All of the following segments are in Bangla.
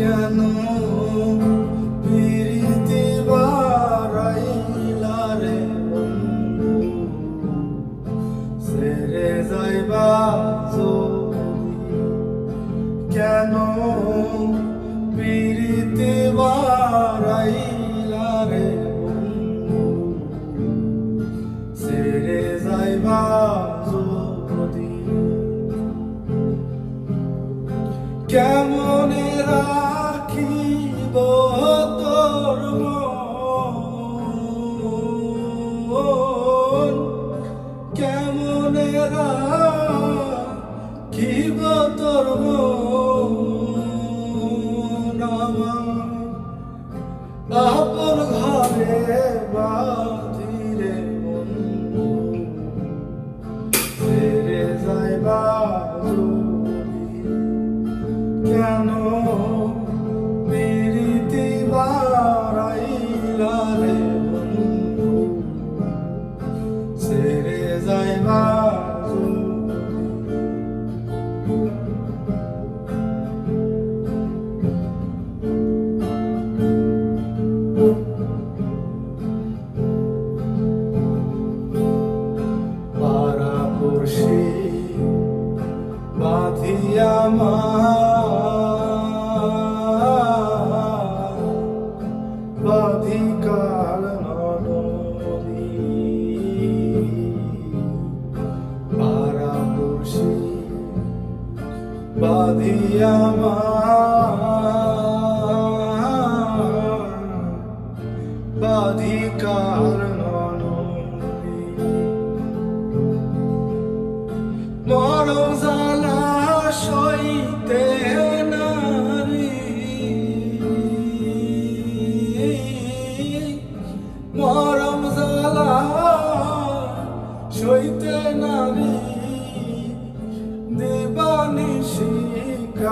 কেন প্রীতি বারাইলা রে সেরে যাইবা কেন প্রীতি বারাইলা রে সেরে যাইবা কেমনে রাখিব তোর আপন ঘরে বাঁধিরে বাঁধিয়া মা বাধিকার মরম জালা সইতে নারী মরম জালা সইতে নারী দেবানি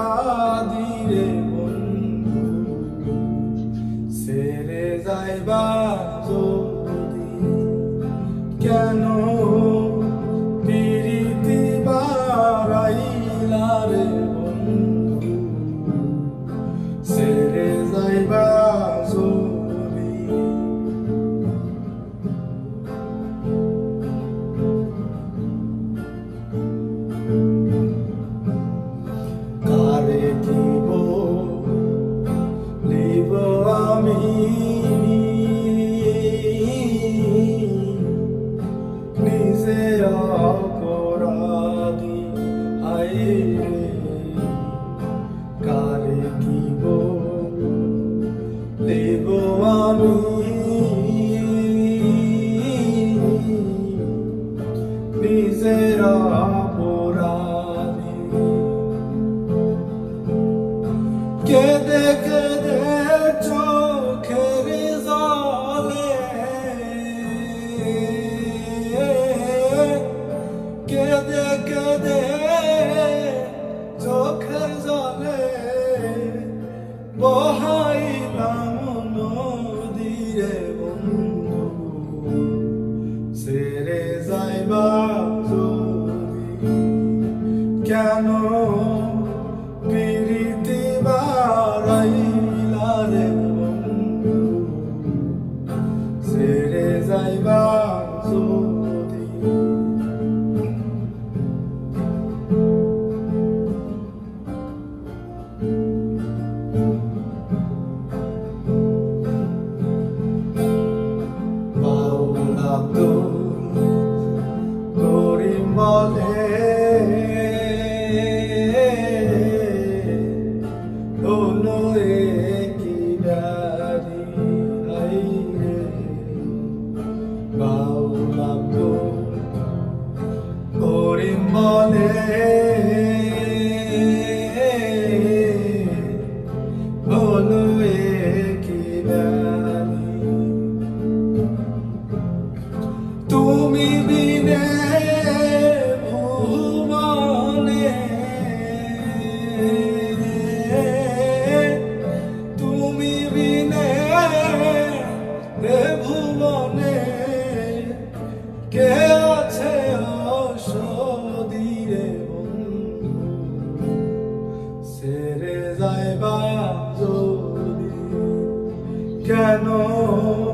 শিকাদিরে বন্ধু সেরে যাইবা যদি আমি নিজে অপরাধী কেঁদে কেঁদে কেন প্রীতি বারাইলা রে যাইবা তুমি বিনে ভুবনে তুমি বিনে ভুবনে কে I know.